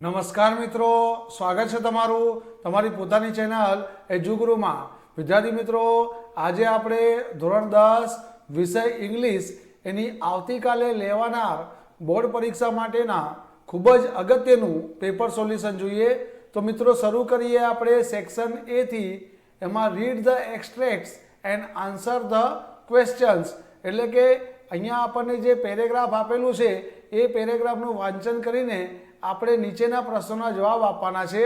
નમસ્કાર મિત્રો, સ્વાગત છે તમારું તમારી પોતાની ચેનલ એજ્યુગુરુમાં. વિદ્યાર્થી મિત્રો, આજે આપણે ધોરણ દસ વિષય ઇંગ્લિશ એની આવતીકાલે લેવાનાર બોર્ડ પરીક્ષા માટેના ખૂબ જ અગત્યનું પેપર સોલ્યુશન જોઈએ. તો મિત્રો, શરૂ કરીએ આપણે સેક્શન એથી એમાં read the extracts and answer the questions એટલે કે અહીંયા આપણને જે પેરેગ્રાફ આપેલું છે, એ પેરેગ્રાફનું વાંચન કરીને આપણે નીચેના પ્રશ્નોના જવાબ આપવાના છે.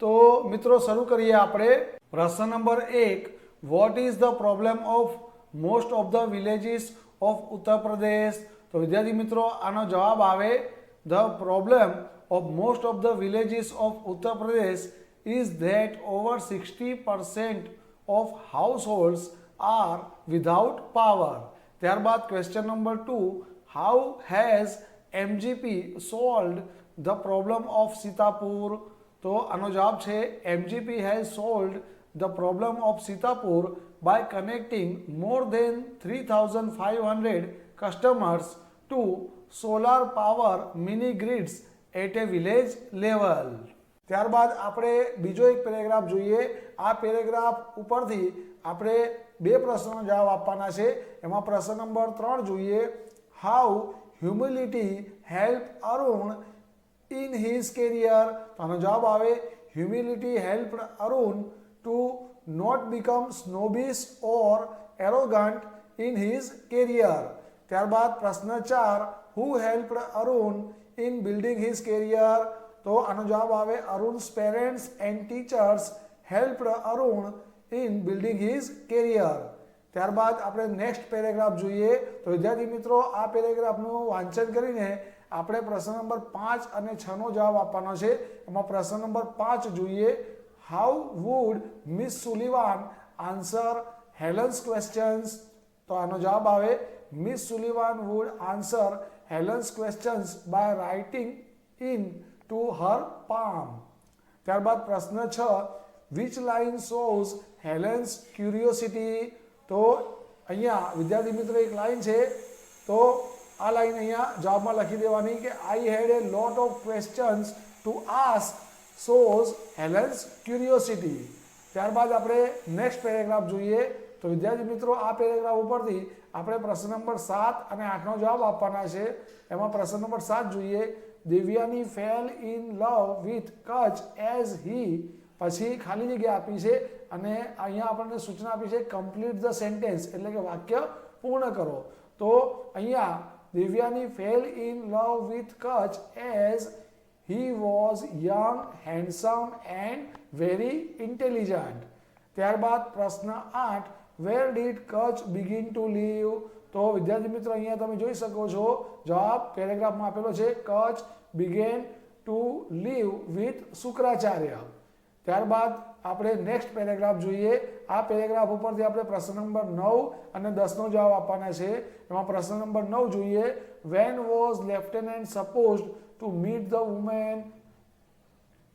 તો મિત્રો, શરૂ કરીએ આપણે. પ્રશ્ન નંબર એક what is the problem of most of the villages of Uttar Pradesh તો વિદ્યાર્થી મિત્રો, આનો જવાબ આવે the problem of most of the villages of Uttar Pradesh is that over sixty percent of household are without power ત્યારબાદ question number two how has MGP solved the problem of Sitapur તો આનો જવાબ છે MGP has solved the problem of Sitapur by connecting more than three thousand five hundred customers to solar power mini grids at a village level ત્યારબાદ આપણે બીજો એક paragraph જોઈએ. આ પેરેગ્રાફ ઉપરથી આપણે બે પ્રશ્નોનો જવાબ આપવાના છે. એમાં પ્રશ્ન નંબર ત્રણ જોઈએ. How humility help Arun in his career તો આનો જવાબ આવે humility help Arun to not become snobbish or arrogant in his career ત્યારબાદ પ્રશ્ન ચાર who help Arun in building his career તો આનો જવાબ આવે Arun's parents and teachers help Arun in building his career ત્યારબાદ આપણે નેક્સ્ટ પેરેગ્રાફ જોઈએ. તો વિદ્યાર્થી મિત્રો, આ પેરેગ્રાફનું વાંચન કરીને આપણે પ્રશ્ન નંબર પાંચ અને છનો જવાબ આપવાનો છે. એમાં પ્રશ્ન નંબર પાંચ જોઈએ. How would Miss Sullivan answer Helen's questions તો આનો જવાબ આવે Miss Sullivan would answer Helen's questions by writing into her palm ત્યારબાદ પ્રશ્ન છ which line shows Helen's curiosity તો અહીંયા વિદ્યાર્થી મિત્રો એક લાઈન છે. તો આ લાઈન અહીંયા જવાબમાં લખી દેવાની કે I had a lot of questions to ask shows Helen's curiosity ત્યારબાદ આપણે નેક્સ્ટ પેરેગ્રાફ જોઈએ. તો વિદ્યાર્થી મિત્રો, આ પેરેગ્રાફ ઉપરથી આપણે પ્રશ્ન નંબર સાત અને આઠનો જવાબ આપવાના છે. એમાં પ્રશ્ન નંબર સાત જોઈએ. Devyani fell in love with Kach as he પછી ખાલી જગ્યા આપી છે અને અહીંયા આપણને સૂચના આપી છે કમ્પ્લીટ ધ સેન્ટેન્સ એટલે કે વાક્ય પૂર્ણ કરો. તો અહીંયા Devyani fell in love with Kach as he was young handsome and very intelligent ત્યારબાદ પ્રશ્ન આઠ where did Kach begin to leave તો વિદ્યાર્થી મિત્રો, અહીંયા તમે જોઈ શકો છો જવાબ પેરેગ્રાફમાં આપેલો છે Kach began to live with Shukracharya. ત્યારબાદ આપણે નેક્સ્ટ પેરેગ્રાફ જોઈએ. આ પેરેગ્રાફ ઉપરથી આપણે પ્રશ્ન નંબર નવ અને દસનો જવાબ આપવાના છે. એમાં પ્રશ્ન નંબર નવ જોઈએ. When was lieutenant suppose to meet the woman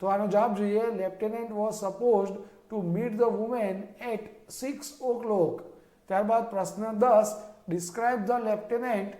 તો આનો જવાબ જોઈએ. Lieutenant was suppose to meet the woman at six o'clock ત્યારબાદ પ્રશ્ન દસ ડિસ્ક્રાઇબ ધ લેફ્ટનન્ટ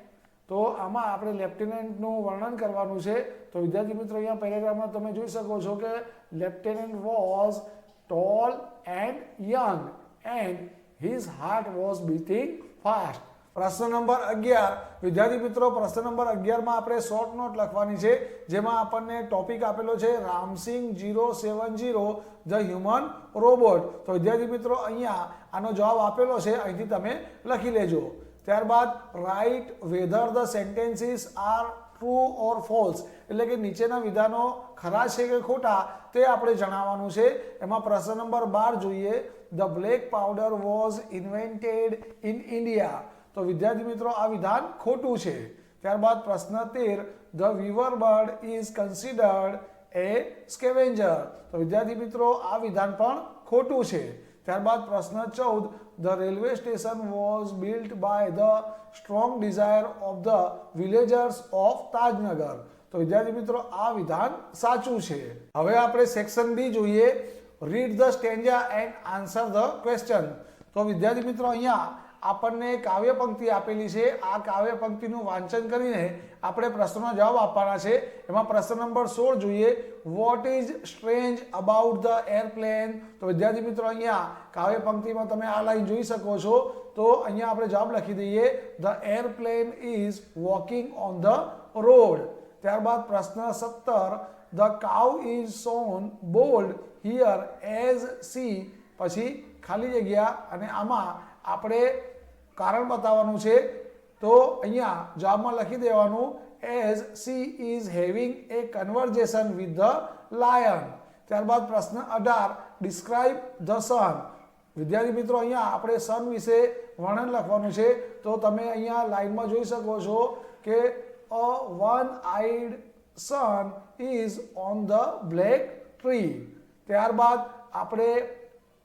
તો આમાં આપણે લેફ્ટનન્ટનું વર્ણન કરવાનું છે. તો વિદ્યાર્થી મિત્રો, અહીંયા પેરેગ્રાફમાં તમે જોઈ શકો છો કે lieutenant was tall and young and his heart was beating fast પ્રશ્ન નંબર અગિયાર. વિદ્યાર્થી મિત્રો, પ્રશ્ન નંબર અગિયારમાં આપણે શોર્ટ નોટ લખવાની છે, જેમાં આપણને ટોપિક આપેલો છે Ramsingh zero seven zero the human robot તો વિદ્યાર્થી મિત્રો, અહીંયા આનો જવાબ આપેલો છે, અહીંથી તમે લખી લેજો. ત્યારબાદ write whether the sentences are true or false એટલે કે નીચેના વિધાનો ખરા છે કે ખોટા તે આપણે જણાવવાનું છે. એમાં પ્રશ્ન નંબર બાર જોઈએ. The black powder was invented in India તો વિદ્યાર્થી મિત્રો, આ વિધાન ખોટું છે. ત્યારબાદ પ્રશ્ન તેર. The weaver bird is considered a scavenger તો વિદ્યાર્થી મિત્રો, આ વિધાન પણ ખોટું છે. ત્યારબાદ પ્રશ્ન ચૌદ. The railway station was built by the strong desire of the villagers of Tajnagar તો વિદ્યાર્થી મિત્રો, આ વિધાન સાચું છે. હવે આપણે સેક્શન બી જોઈએ. Read the stanza and answer the question તો વિદ્યાર્થી મિત્રો, અહીંયા આપણને કાવ્ય પંક્તિ આપેલી છે. આ કાવ્ય પંક્તિનું વાંચન કરીને આપણે પ્રશ્નનો જવાબ આપવાના છે. એમાં પ્રશ્ન નંબર સોળ જોઈએ. What is strange about the airplane તો વિદ્યાર્થી મિત્રો, અહીંયા કાવ્ય પંક્તિમાં તમે આ લાઈન જોઈ શકો છો. તો અહીંયા આપણે જવાબ લખી દઈએ. The airplane is walking on the road ત્યારબાદ પ્રશ્ન સત્તર. The cow is so bold here as she પછી ખાલી જગ્યા અને આમાં આપણે કારણ બતાવવાનું છે. તો અહીંયા જવાબમાં લખી દેવાનું as she is having a conversation with the lion ત્યારબાદ પ્રશ્ન અઢાર ડિસ્ક્રાઇબ ધ સન વિદ્યાર્થી મિત્રો, અહીંયા આપણે સન વિશે વર્ણન લખવાનું છે. તો તમે અહીંયા લાઈનમાં જોઈ શકો છો કે a one eyed sun is on the black tree ત્યારબાદ આપણે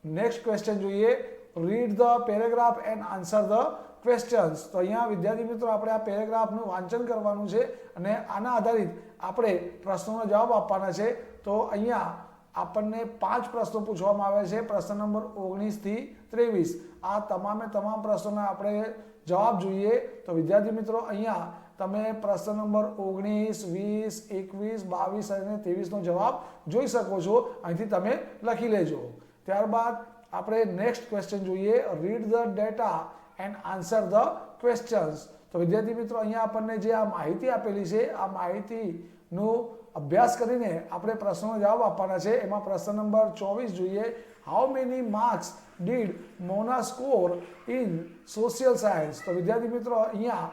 નેક્સ્ટ ક્વેશ્ચન જોઈએ. Read the paragraph and answer the questions તો અહીંયા વિદ્યાર્થી મિત્રો, આપણે આ પેરેગ્રાફનું વાંચન કરવાનું છે અને આના આધારિત આપણે પ્રશ્નોનો જવાબ આપવાના છે. તો અહીંયા આપણને પાંચ પ્રશ્નો પૂછવામાં આવે છે. પ્રશ્ન નંબર ઓગણીસથી ત્રેવીસ. આ તમામે તમામ પ્રશ્નોના આપણે જવાબ જોઈએ. તો વિદ્યાર્થી મિત્રો, અહીંયા તમે પ્રશ્ન નંબર ઓગણીસ, વીસ, એકવીસ, બાવીસ અને ત્રેવીસનો જવાબ જોઈ શકો છો. અહીંથી તમે લખી લેજો. ત્યારબાદ આપણે નેક્સ્ટ ક્વેશ્ચન જોઈએ. Read the data and answer the questions તો વિદ્યાર્થી મિત્રો, અહીંયા આપણને જે આ માહિતી આપેલી છે, આ માહિતીનું અભ્યાસ કરીને આપણે પ્રશ્નનો જવાબ આપવાના છે. એમાં પ્રશ્ન નંબર ચોવીસ જોઈએ. How many marks did Mona score in social science તો વિદ્યાર્થી મિત્રો, અહીંયા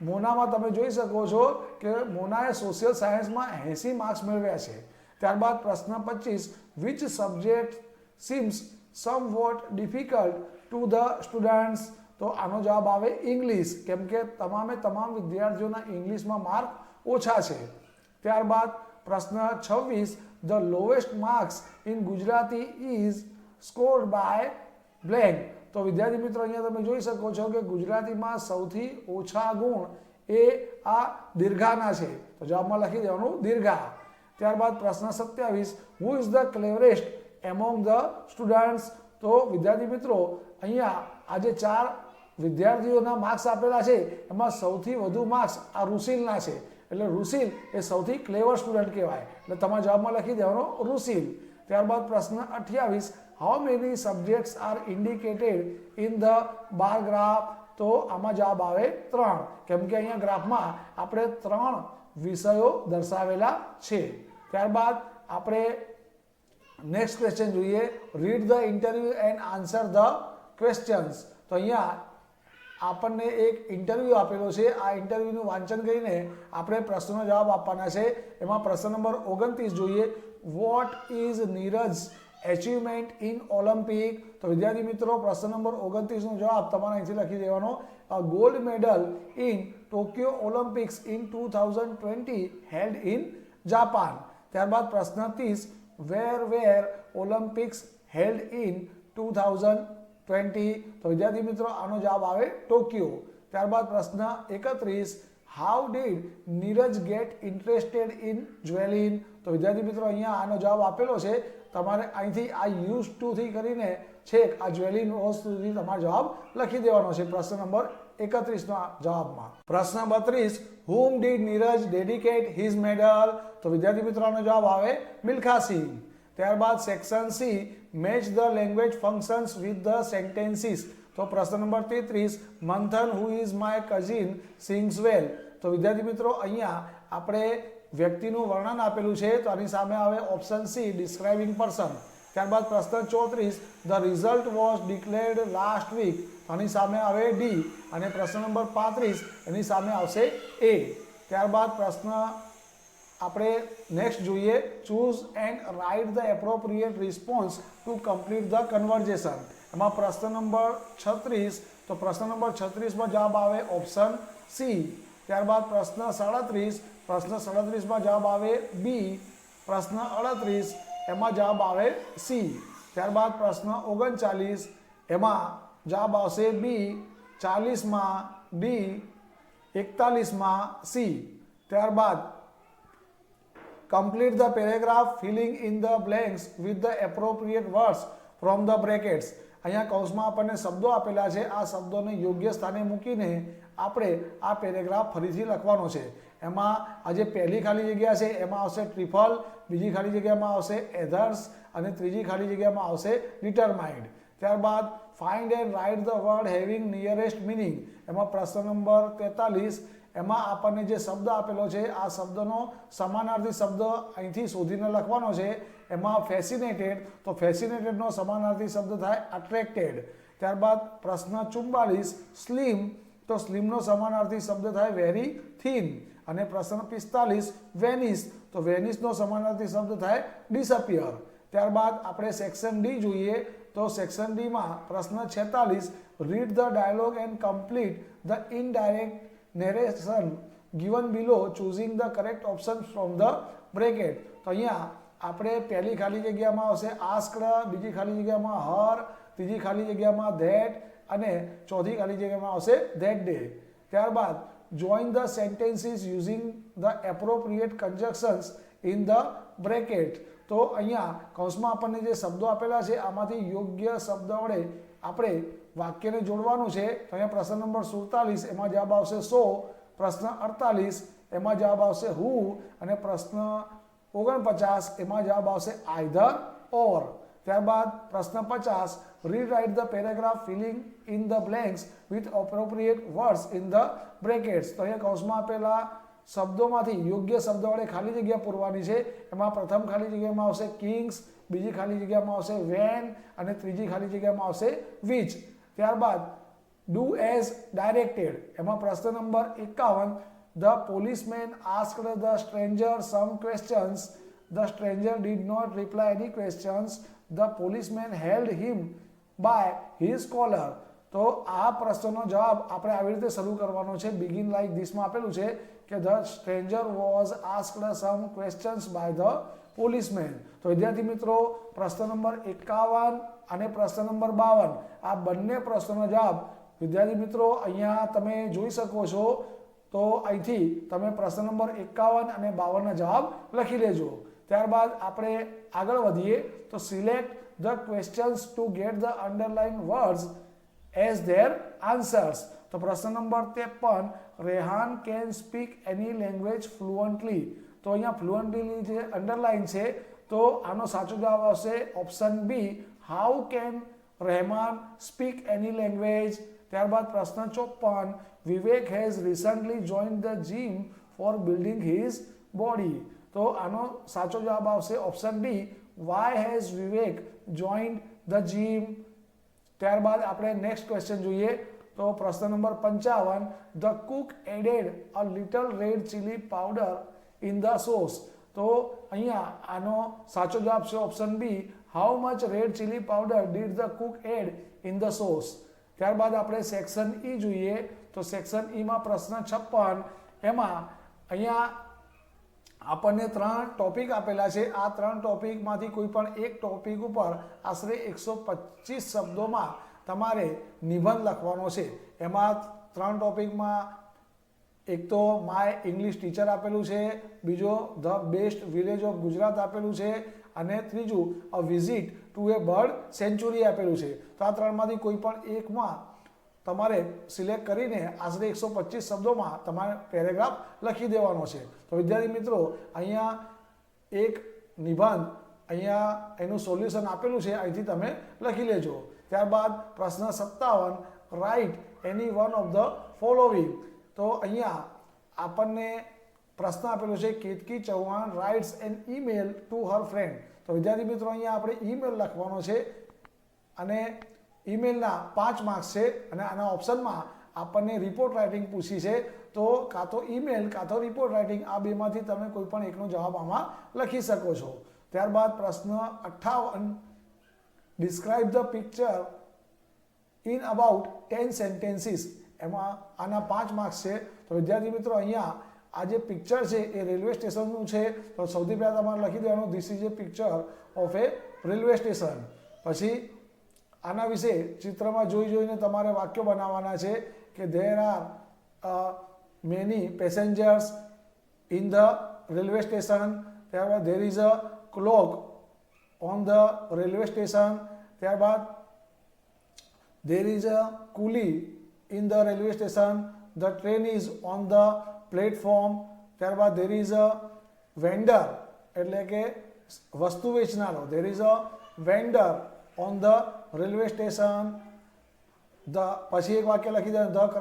મોનામાં તમે જોઈ શકો છો કે મોનાએ સોશિયલ સાયન્સમાં એંસી માર્ક્સ મેળવ્યા છે. ત્યારબાદ પ્રશ્ન પચીસ which subject seems somewhat difficult to the students તો આનો જવાબ આવે ઇંગ્લિશ. કેમ કે તમામે તમામ વિદ્યાર્થીઓના ઇંગ્લિશમાં માર્ક ઓછા છે. ત્યારબાદ પ્રશ્ન છવ્વીસ, the lowest marks in Gujarati is score by blank? તો વિદ્યાર્થી મિત્રો, અહીંયા તમે જોઈ શકો છો કે ગુજરાતીમાં સૌથી ઓછા ગુણ એ આ દીર્ઘાના છે. તો જવાબમાં લખી દેવાનું દીર્ઘા. ત્યારબાદ પ્રશ્ન સત્યાવીસ who is the cleverest among the students તો વિદ્યાર્થી મિત્રો, અહીંયા આજે ચાર વિદ્યાર્થીઓના માર્ક્સ આપેલા છે. એમાં સૌથી વધુ માર્ક્સ આ રુસીલના છે. એટલે રુસીલ એ સૌથી ક્લેવર સ્ટુડન્ટ કહેવાય. એટલે તમારા જવાબમાં લખી દેવાનો રુસીલ. ત્યારબાદ પ્રશ્ન અઠ્યાવીસ. How many subjects are indicated in the bar graph તો આમાં જવાબ આવે ત્રણ. કેમ કે અહીંયા ગ્રાફમાં આપણે ત્રણ વિષયો દર્શાવેલા છે. ત્યારબાદ આપણે નેક્સ્ટ ક્વેશ્ચન જોઈએ. Read the interview and answer the questions તો અહીંયા આપણને એક ઇન્ટરવ્યુ આપેલો છે. આ ઇન્ટરવ્યુનું વાંચન કરીને આપણે પ્રશ્નનો જવાબ આપવાના છે. એમાં પ્રશ્ન નંબર ઓગણત્રીસ જોઈએ. What is Neeraj achievement in Olympic તો વિદ્યાર્થી મિત્રો, પ્રશ્ન નંબર ઓગણત્રીસનો જવાબ તમારે અહીંથી લખી દેવાનો. Gold medal in Tokyo Olympics in two thousand twenty held in Japan ત્યારબાદ પ્રશ્ન ત્રીસ where where Olympics held in two thousand twenty. તો વિદ્યાર્થી મિત્રો, આનો જવાબ આવે ટોક્યો. ત્યારબાદ પ્રશ્ન એકત્રીસ. How did Neeraj get interested in javelin તો વિદ્યાર્થી મિત્રો, અહીંયા આનો જવાબ આપેલો છે. તમારે અહીંથી આ યુઝ ટુ થી કરીને છેક આ જ્વેલિન રોઝ સુધી તમારો જવાબ લખી દેવાનો છે. પ્રશ્ન નંબર એકત્રીસના જવાબમાં. પ્રશ્ન બત્રીસ. Whom did Neeraj dedicate his medal તો વિદ્યાર્થી મિત્રોનો જવાબ આવે મિલ્ખા સિંહ ત્યારબાદ section C match the language functions with the sentences તો પ્રશ્ન નંબર તેત્રીસ, Manthan who is my cousin sings well તો વિદ્યાર્થી મિત્રો, અહીંયા આપણે વ્યક્તિનું વર્ણન આપેલું છે, તો આની સામે આવે ઓપ્શન સી ડિસ્ક્રાઇબિંગ પર્સન ત્યારબાદ પ્રશ્ન ચોત્રીસ the result was declared last week આની સામે આવે ડી અને પ્રશ્ન નંબર પાંત્રીસ, એની સામે આવશે એ ત્યારબાદ પ્રશ્ન આપણે નેક્સ્ટ જોઈએ choose and write the appropriate response to complete the conversation એમાં પ્રશ્ન નંબર છત્રીસ, તો પ્રશ્ન નંબર છત્રીસમાં જવાબ આવે ઓપ્શન સી ત્યારબાદ પ્રશ્ન સાડત્રીસ, પ્રશ્ન સાડત્રીસમાં જવાબ આવે બી પ્રશ્ન અડત્રીસ, એમાં જવાબ આવે સી ત્યારબાદ પ્રશ્ન ઓગણચાલીસ, એમાં જવાબ આવશે બી ચાલીસમાં ડી એકતાલીસમાં સી ત્યારબાદ complete the paragraph filling in the blanks with the appropriate words from the brackets. અહીંયા કૌંસમાં આપણને શબ્દો આપેલા છે. આ શબ્દોને યોગ્ય સ્થાને મૂકીને આપણે આ પેરેગ્રાફ ફરીથી લખવાનો છે. એમાં આ જે પહેલી ખાલી જગ્યા છે, એમાં આવશે ટ્રિફલ બીજી ખાલી જગ્યામાં આવશે એધર્સ અને ત્રીજી ખાલી જગ્યામાં આવશે ડિટરમાઇન્ડ ત્યારબાદ find and write the word having nearest meaning એમાં પ્રશ્ન નંબર તેતાલીસ એમાં આપણને જે શબ્દ આપેલો છે, આ શબ્દનો સમાનાર્થી શબ્દ અહીંથી શોધીને લખવાનો છે. એમાં ફેસિનેટેડ તો ફેસિનેટેડનો સમાનાર્થી શબ્દ થાય અટ્રેક્ટેડ ત્યારબાદ પ્રશ્ન ચુમ્બાલીસ સ્લીમ તો સ્લીમનો સમાનાર્થી શબ્દ થાય વેરી થીન અને પ્રશ્ન પિસ્તાલીસ વેનિસ તો વેનિસનો સમાનાર્થી શબ્દ થાય ડિસઅપિયર ત્યારબાદ આપણે સેક્શન ડી જોઈએ, તો સેક્શન ડીમાં પ્રશ્ન છેતાલીસ read the dialogue and complete the indirect narration given below choosing the correct option from the bracket તો અહીંયા આપણે પહેલી ખાલી જગ્યામાં આવશે આસ્કડ બીજી ખાલી જગ્યામાં હર ત્રીજી ખાલી જગ્યામાં ધેટ અને ચોથી ખાલી જગ્યામાં આવશે ધેટ ડે ત્યારબાદ join the sentences using the appropriate conjunctions in the bracket તો અહીંયા કૌંસમાં આપણને જે શબ્દો આપેલા છે આમાંથી યોગ્ય શબ્દ વડે આપણે વાક્યને જોડવાનું છે, તો અહીંયા પ્રશ્ન નંબર સુડતાલીસ, એમાં જવાબ આવશે સો, પ્રશ્ન અડતાલીસ, એમાં જવાબ આવશે હુ, અને પ્રશ્ન ઓગણપચાસ, એમાં જવાબ આવશે આઈધર ઓર. ત્યારબાદ પ્રશ્ન પચાસ rewrite the paragraph filling in the blanks with appropriate words in the brackets તો અહીંયા કૌંસમાં આપેલા શબ્દોમાંથી યોગ્ય શબ્દ વડે ખાલી જગ્યા પૂરવાની છે. એમાં પ્રથમ ખાલી જગ્યામાં આવશે કિંગ્સ બીજી ખાલી જગ્યામાં આવશે વેન અને ત્રીજી ખાલી જગ્યામાં આવશે વિચ ત્યારબાદ ડુ એઝ ડાયરેક્ટેડ એમાં પ્રશ્ન નંબર એકાવન the policeman ask the stranger some questions the stranger did not reply any questions the policeman held him by his collar તો આ પ્રશ્નનો જવાબ આપણે આવી રીતે શરૂ કરવાનો છે. બિગિન લાઈક ધીસમાં આપેલું છે કે the stranger was asked some questions by the policeman. તો વિદ્યાર્થી મિત્રો, પ્રશ્ન નંબર એકાવન અને પ્રશ્ન નંબર બાવન, આ બંને પ્રશ્નોનો જવાબ વિદ્યાર્થી મિત્રો અહીંયા તમે જોઈ શકો છો. તો અહીંથી તમે પ્રશ્ન નંબર એકાવન અને બાવનના જવાબ લખી લેજો. ત્યારબાદ આપણે આગળ વધીએ. તો select the questions to get the underline words as their answers. તો પ્રશ્ન નંબર ત્રેપન, Rehan can speak any language fluently. તો અહીંયા ફ્લુઅન્ટલી જે અંડરલાઇન છે, તો આનો સાચો જવાબ આવશે option B how can Rahman speak any language ત્યારબાદ પ્રશ્ન ચોપન Vivek has recently join the gym for building his body તો આનો સાચો જવાબ આવશે option D why has Vivek join the gym ત્યારબાદ આપણે નેક્સ્ટ ક્વેશ્ચન જોઈએ. તો પ્રશ્ન નંબર પંચાવન the cook added a little red chilli powder in the sauce તો અહીંયા આનો સાચો જવાબ છે option B how much red chilli powder did the cook add in the sauce ત્યારબાદ આપણે સેક્શન ઈ જોઈએ. તો સેક્શન ઈમાં પ્રશ્ન છપ્પન. એમાં અહીંયા આપણને ત્રણ ટોપિક આપેલા છે. આ ત્રણ ટોપિકમાંથી કોઈ પણ એક ટોપિક ઉપર આશરે એકસો પચીસ શબ્દોમાં તમારે નિબંધ લખવાનો છે. એમાં ત્રણ ટોપિકમાં એક તો માય ઇંગ્લિશ ટીચર આપેલું છે, બીજો the best village of Gujarat આપેલું છે, અને ત્રીજું a visit to a bird sanctuary આપેલું છે. તો આ ત્રણમાંથી કોઈ પણ એકમાં તમારે સિલેક્ટ કરીને આશરે એકસો પચીસ શબ્દોમાં તમારે પેરેગ્રાફ લખી દેવાનો છે. તો વિદ્યાર્થી મિત્રો, અહીંયા એક નિબંધ, અહીંયા એનું સોલ્યુશન આપેલું છે, અહીંથી તમે લખી લેજો. ત્યારબાદ પ્રશ્ન સત્તાવન write any one of the following તો અહીંયા આપણને પ્રશ્ન આપેલો છે, Ketaki Chauhan writes an email to her friend તો વિદ્યાર્થી મિત્રો, અહીંયા આપણે ઈમેલ લખવાનો છે અને ઈમેલના પાંચ માર્ક્સ છે અને આના ઓપ્શનમાં આપણને રિપોર્ટ રાઇટિંગ પૂછી છે. તો કાં તો ઈમેલ કાં તો રિપોર્ટ રાઇટિંગ આ બેમાંથી તમે કોઈ પણ એકનો જવાબ આમાં લખી શકો છો. ત્યારબાદ પ્રશ્ન અઠ્ઠાવન describe the picture in about ten sentences એમાં આના પાંચ માર્ક્સ છે. તો વિદ્યાર્થી મિત્રો, અહીંયા આ જે પિક્ચર છે એ રેલવે સ્ટેશનનું છે. તો સૌથી પહેલાં તમારે લખી દેવાનું this is a picture of a railway station પછી આના વિશે ચિત્રમાં જોઈ જોઈને તમારે વાક્યો બનાવવાના છે કે there are many passengers in the railway station ત્યારબાદ there is a clock on the railway station ત્યારબાદ there is a coolie in the railway station the train is on the platform ત્યારબાદ there is a vendor એટલે કે વસ્તુ વેચનારો there is a vendor on the railway station the પછી એક વાક્ય લખી દે the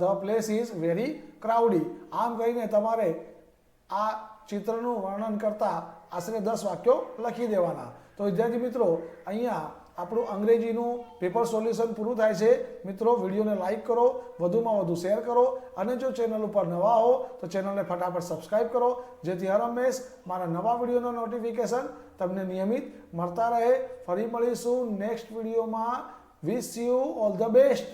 the place is very crowdy આમ કહીને તમારે આ ચિત્રનું વર્ણન કરતા આશરે દસ વાક્યો લખી દેવાના તો વિદ્યાર્થી મિત્રો અહીંયા આપણું અંગ્રેજીનું પેપર સોલ્યુશન પૂરું થાય છે. મિત્રો, વિડીયોને લાઇક કરો, વધુમાં વધુ શેર કરો અને જો ચેનલ ઉપર નવા હો, તો ચેનલને ફટાફટ સબસ્ક્રાઇબ કરો. જેથી હર હંમેશ મારા નવા વિડીયોનો નોટિફિકેશન તમને નિયમિત મળતા રહે. ફરી મળીશું નેક્સ્ટ વિડીયોમાં. Wish you all the best